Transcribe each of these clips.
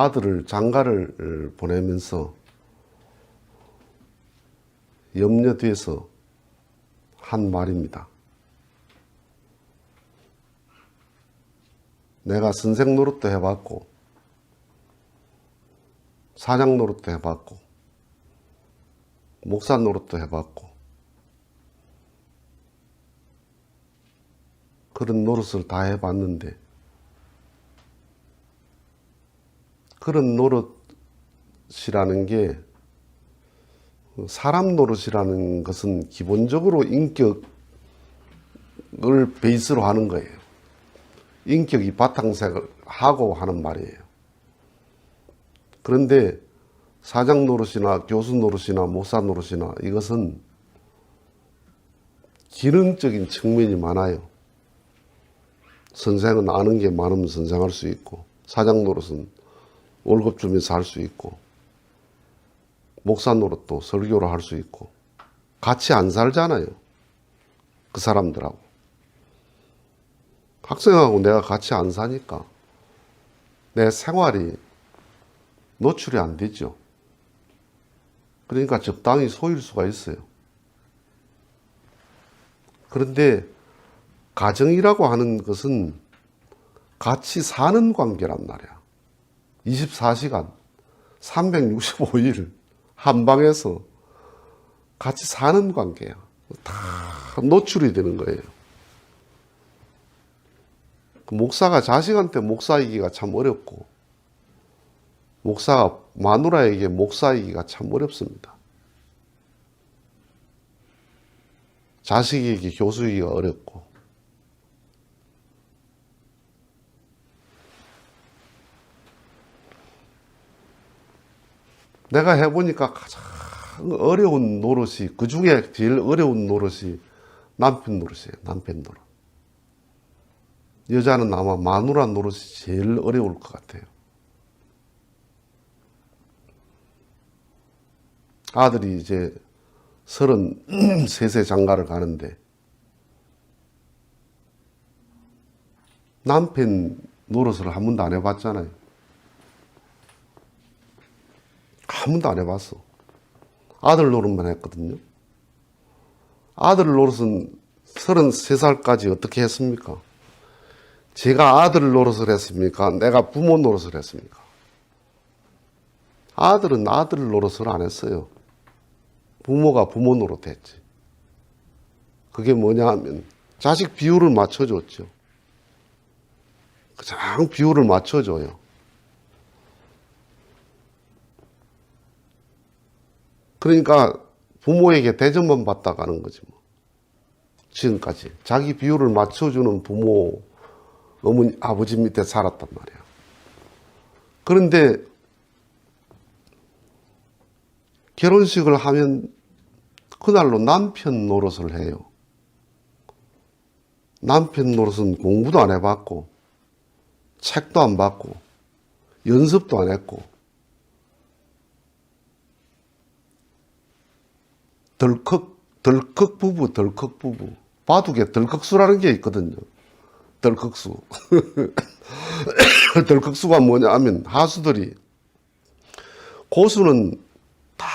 아들을 장가를 보내면서 염려돼서 한 말입니다. 내가 선생 노릇도 해봤고, 사장 노릇도 해봤고, 목사 노릇도 해봤고, 그런 노릇을 다 해봤는데, 그런 노릇이라는 게 사람 노릇이라는 것은 기본적으로 인격을 베이스로 하는 거예요. 인격이 바탕색을 하고 하는 말이에요. 그런데 사장 노릇이나 교수 노릇이나 목사 노릇이나 이것은 기능적인 측면이 많아요. 선생은 아는 게 많으면 선생할 수 있고 사장 노릇은 월급 주면서 할 수 있고 목사 노릇도 설교를 할 수 있고 같이 안 살잖아요. 그 사람들하고. 학생하고 내가 같이 안 사니까 내 생활이 노출이 안 되죠. 그러니까 적당히 소일 수가 있어요. 그런데 가정이라고 하는 것은 같이 사는 관계란 말이야. 24시간, 365일 한 방에서 같이 사는 관계야. 다 노출이 되는 거예요. 그 목사가 자식한테 목사이기가 참 어렵고, 목사가 마누라에게 목사이기가 참 어렵습니다. 자식에게 교수이기가 어렵고, 내가 해보니까 가장 어려운 노릇이, 그 중에 제일 어려운 노릇이 남편 노릇이에요. 남편 노릇. 여자는 아마 마누라 노릇이 제일 어려울 것 같아요. 아들이 이제 서른 세세 장가를 가는데 남편 노릇을 한 번도 안 해봤잖아요. 한 번도 안 해봤어. 아들 노릇만 했거든요. 아들 노릇은 33살까지 어떻게 했습니까? 제가 아들 노릇을 했습니까? 내가 부모 노릇을 했습니까? 아들은 아들 노릇을 안 했어요. 부모가 부모 노릇 했지. 그게 뭐냐 하면 자식 비율을 맞춰줬죠. 가장 비율을 맞춰줘요. 그러니까 부모에게 대접만 받다 가는 거지 뭐. 지금까지 자기 비율을 맞춰주는 부모 어머니 아버지 밑에 살았단 말이야. 그런데 결혼식을 하면 그날로 남편 노릇을 해요. 남편 노릇은 공부도 안 해봤고 책도 안 봤고 연습도 안 했고 덜컥 덜컥 부부 덜컥 부부 바둑에 덜컥수라는 게 있거든요. 덜컥수 덜컥수가 뭐냐 하면 하수들이 고수는 딱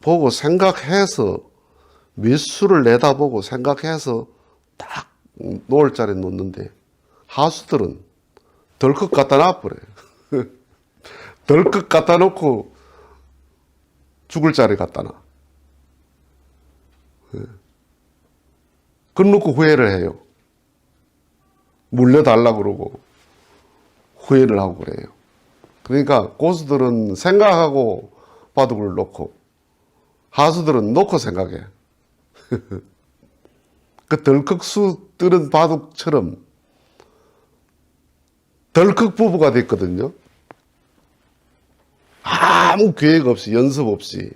보고 생각해서 몇 수를 내다보고 생각해서 딱 놓을 자리에 놓는데 하수들은 덜컥 갖다 놔버려요. 덜컥 갖다 놓고 죽을 자리 갖다 놔. 그놓고 후회를 해요. 물려달라 그러고 후회를 하고 그래요. 그러니까 고수들은 생각하고 바둑을 놓고 하수들은 놓고 생각해. 그 덜컥수 뜨는 바둑처럼 덜컥 부부가 됐거든요. 아무 계획 없이 연습 없이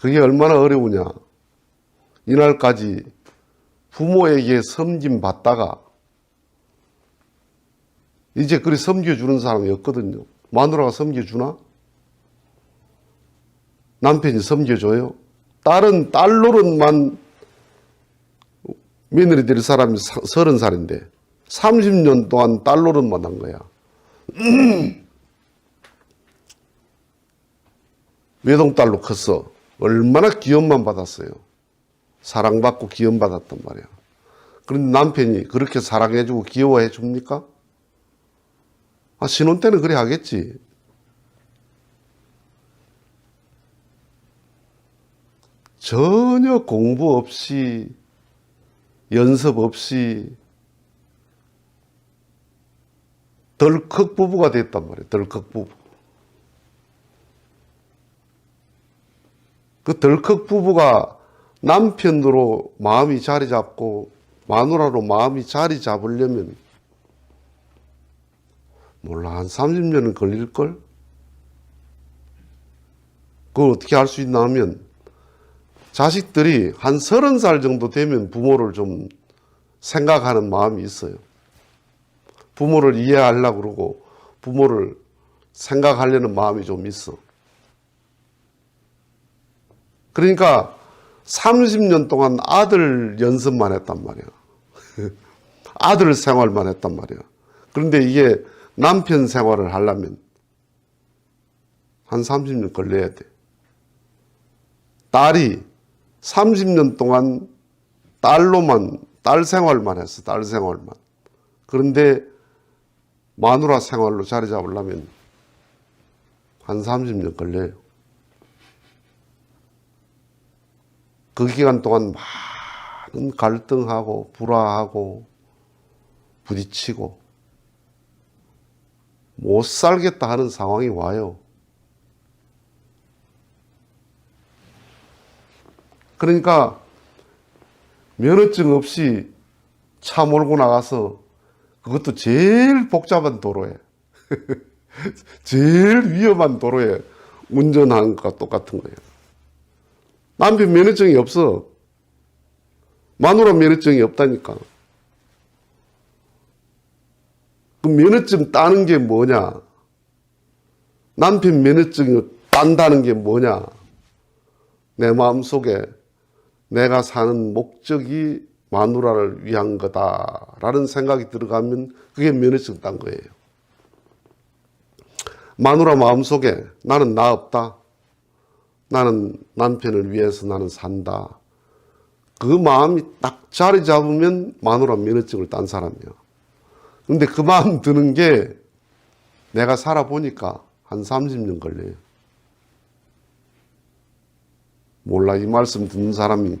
그게 얼마나 어려우냐. 이날까지 부모에게 섬김 받다가 이제 그리 섬겨주는 사람이 없거든요. 마누라가 섬겨주나? 남편이 섬겨줘요? 딸은 딸 노릇만 며느리 될 사람이 서- 서른 살인데 30년 동안 딸 노릇만 한 거야. 외동딸로 컸어. 얼마나 기염만 받았어요. 사랑받고 기염받았단 말이야. 그런데 남편이 그렇게 사랑해주고 귀여워해 줍니까? 아, 신혼 때는 그래 하겠지. 전혀 공부 없이, 연습 없이, 덜컥 부부가 됐단 말이에요. 덜컥 부부. 그 덜컥 부부가 남편으로 마음이 자리 잡고 마누라로 마음이 자리 잡으려면 몰라 한 30년은 걸릴걸? 그걸 어떻게 할 수 있나 하면 자식들이 한 30살 정도 되면 부모를 좀 생각하는 마음이 있어요. 부모를 이해하려고 그러고 부모를 생각하려는 마음이 좀 있어. 그러니까 30년 동안 아들 연습만 했단 말이야. 아들 생활만 했단 말이야. 그런데 이게 남편 생활을 하려면 한 30년 걸려야 돼. 딸이 30년 동안 딸로만, 딸 생활만 했어, 딸 생활만. 그런데 마누라 생활로 자리 잡으려면 한 30년 걸려요. 그 기간 동안 많은 갈등하고 불화하고 부딪히고 못 살겠다 하는 상황이 와요. 그러니까 면허증 없이 차 몰고 나가서 그것도 제일 복잡한 도로에 제일 위험한 도로에 운전하는 것과 똑같은 거예요. 남편 면허증이 없어. 마누라 면허증이 없다니까. 그 면허증 따는 게 뭐냐? 남편 면허증을 딴다는 게 뭐냐? 내 마음 속에 내가 사는 목적이 마누라를 위한 거다라는 생각이 들어가면 그게 면허증 딴 거예요. 마누라 마음 속에 나는 나 없다. 나는 남편을 위해서 나는 산다. 그 마음이 딱 자리 잡으면 마누라 면허증을 딴 사람이야. 근데 그 마음 드는 게 내가 살아보니까 한 30년 걸려요. 몰라, 이 말씀 듣는 사람이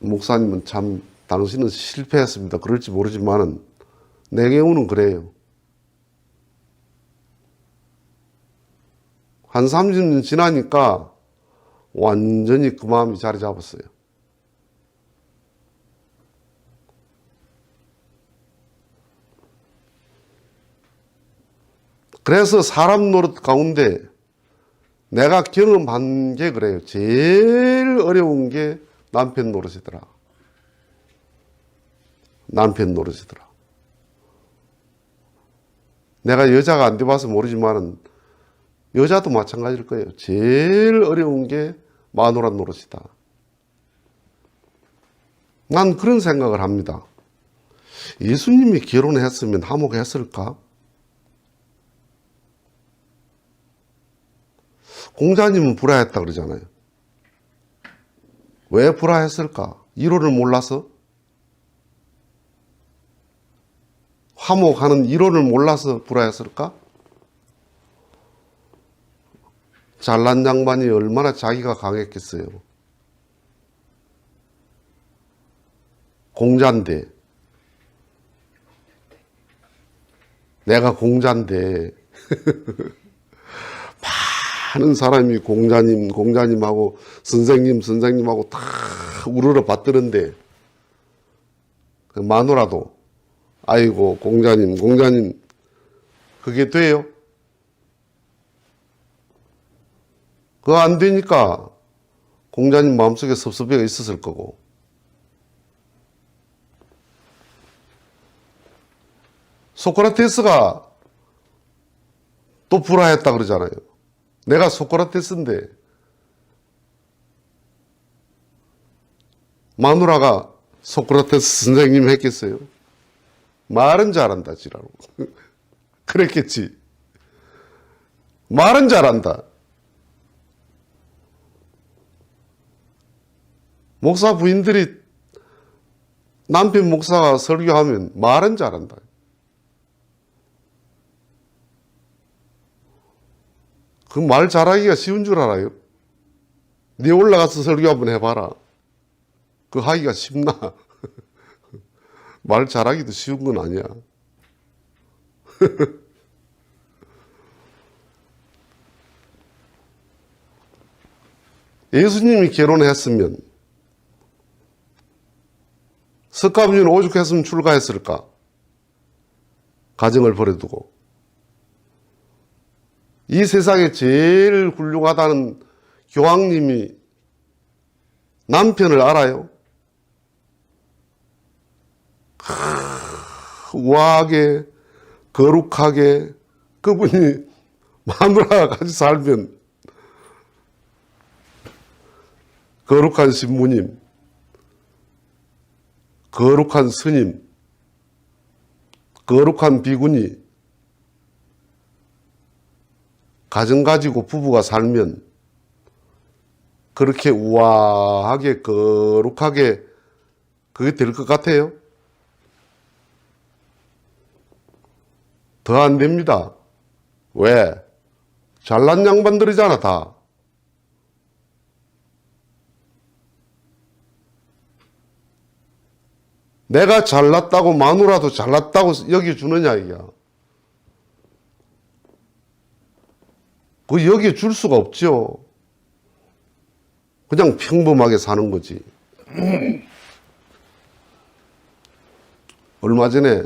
목사님은 참 당신은 실패했습니다. 그럴지 모르지만은 내 경우는 그래요. 한 30년 지나니까 완전히 그 마음이 자리 잡았어요. 그래서 사람 노릇 가운데 내가 경험한 게 그래요. 제일 어려운 게 남편 노릇이더라. 남편 노릇이더라. 내가 여자가 안 돼봐서 모르지만은 여자도 마찬가지일 거예요. 제일 어려운 게 마누라 노릇이다. 난 그런 생각을 합니다. 예수님이 결혼했으면 화목했을까? 공자님은 불화했다 그러잖아요. 왜 불화했을까? 이론을 몰라서? 화목하는 이론을 몰라서 불화했을까? 잘난 양반이 얼마나 자기가 강했겠어요. 공자인데, 내가 공자인데, 많은 사람이 공자님, 공자님하고 선생님, 선생님하고 다 우르르 받드는데, 그 마누라도, 아이고, 공자님, 공자님, 그게 돼요? 그거 안 되니까 공자님 마음속에 섭섭해가 있었을 거고. 소크라테스가 또 불화했다 그러잖아요. 내가 소크라테스인데 마누라가 소크라테스 선생님 했겠어요? 말은 잘한다, 지라고. 그랬겠지. 말은 잘한다. 목사 부인들이 남편 목사가 설교하면 말은 잘한다. 그 말 잘하기가 쉬운 줄 알아요? 네 올라가서 설교 한번 해봐라. 그 하기가 쉽나? 말 잘하기도 쉬운 건 아니야. 예수님이 결혼했으면 석가모니는 오죽했으면 출가했을까? 가정을 버려두고 이 세상에 제일 훌륭하다는 교황님이 남편을 알아요? 우아하게 거룩하게 그분이 마누라가 같이 살면 거룩한 신부님, 거룩한 스님, 거룩한 비구니, 가정 가지고 부부가 살면 그렇게 우아하게 거룩하게 그게 될 것 같아요? 더 안 됩니다. 왜? 잘난 양반들이잖아, 다. 내가 잘났다고 마누라도 잘났다고 여겨주느냐, 이게. 그 여겨줄 수가 없죠. 그냥 평범하게 사는 거지. 얼마 전에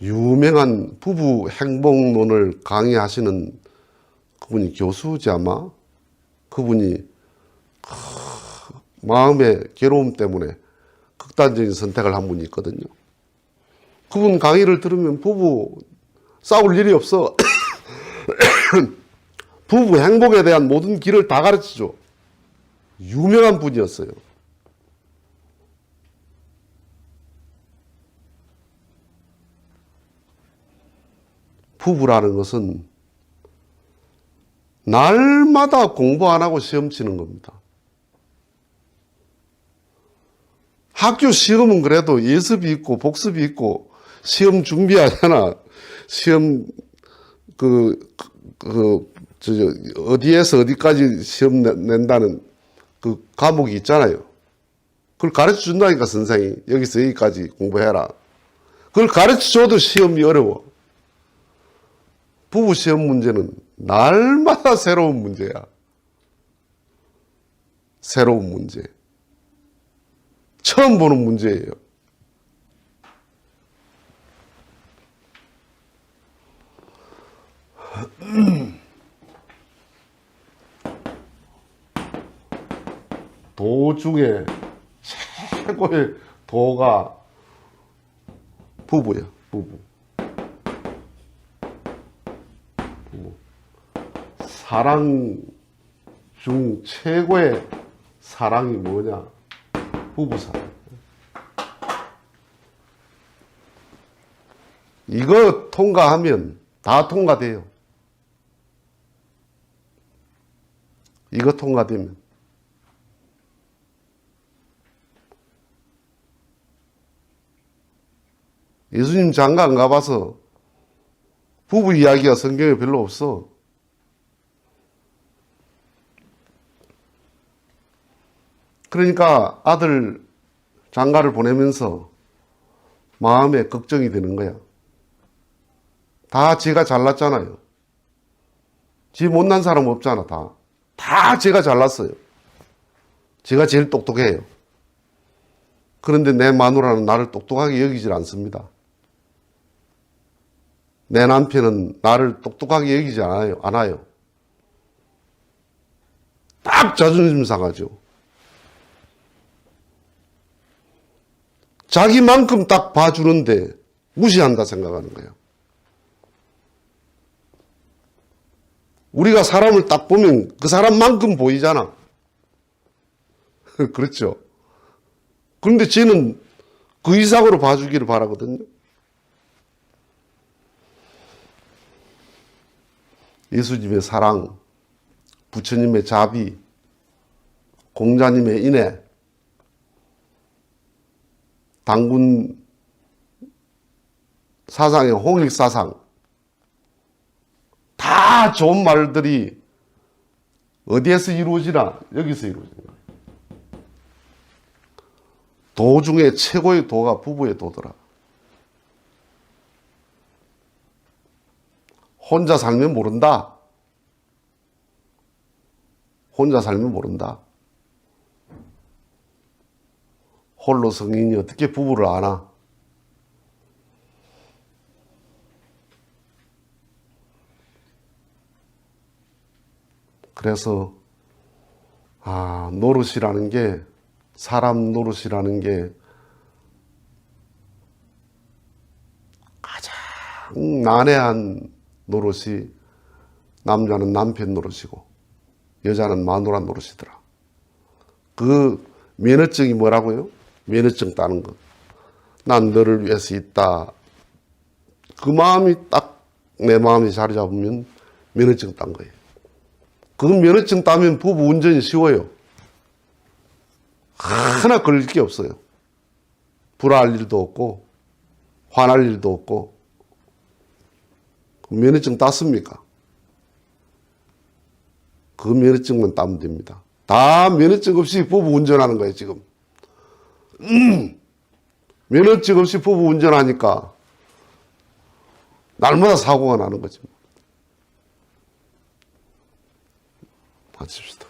유명한 부부 행복론을 강의하시는 그분이 교수지 아마 그분이 마음의 괴로움 때문에 극단적인 선택을 한 분이 있거든요. 그분 강의를 들으면 부부 싸울 일이 없어. 부부 행복에 대한 모든 길을 다 가르치죠. 유명한 분이었어요. 부부라는 것은 날마다 공부 안 하고 시험 치는 겁니다. 학교 시험은 그래도 예습이 있고 복습이 있고 시험 준비하잖아. 시험 그, 그, 저, 저, 어디에서 어디까지 시험 내- 낸다는 그 과목이 있잖아요. 그걸 가르쳐 준다니까, 선생이. 여기서 여기까지 공부해라. 그걸 가르쳐 줘도 시험이 어려워. 부부 시험 문제는 날마다 새로운 문제야. 새로운 문제. 처음 보는 문제예요. 도 중에 최고의 도가 부부야, 부부. 부부. 사랑 중 최고의 사랑이 뭐냐? 부부 사랑. 이거 통과하면 다 통과돼요. 이거 통과되면. 예수님 장가 안 가봐서 부부 이야기가 성경에 별로 없어. 그러니까 아들 장가를 보내면서 마음에 걱정이 되는 거야. 다 제가 잘났잖아요. 지 못난 사람 없잖아, 다. 다 제가 잘났어요. 제가 제일 똑똑해요. 그런데 내 마누라는 나를 똑똑하게 여기질 않습니다. 내 남편은 나를 똑똑하게 여기지 않아요. 않아요. 딱 자존심 상하죠. 자기만큼 딱 봐주는데 무시한다 생각하는 거예요. 우리가 사람을 딱 보면 그 사람만큼 보이잖아. 그렇죠. 그런데 쟤는 그 이상으로 봐주기를 바라거든요. 예수님의 사랑, 부처님의 자비, 공자님의 인애, 당군 사상의 홍익 사상, 다 좋은 말들이 어디에서 이루어지나? 여기서 이루어지는 거예요. 도 중에 최고의 도가 부부의 도더라. 혼자 살면 모른다. 혼자 살면 모른다. 홀로 성인이 어떻게 부부를 아나? 그래서 아 노릇이라는 게 사람 노릇이라는 게 가장 난해한 노릇이 남자는 남편 노릇이고 여자는 마누라 노릇이더라. 그 면허증이 뭐라고요? 면허증 따는 것. 난 너를 위해서 있다. 그 마음이 딱 내 마음이 자리 잡으면 면허증 딴 거예요. 그 면허증 따면 부부 운전이 쉬워요. 하나 걸릴 게 없어요. 불화할 일도 없고, 화날 일도 없고, 그 면허증 땄습니까? 그 면허증만 따면 됩니다. 다 면허증 없이 부부 운전하는 거예요, 지금. 음, 면허증 없이 부부 운전하니까 날마다 사고가 나는 거죠. 마칩시다.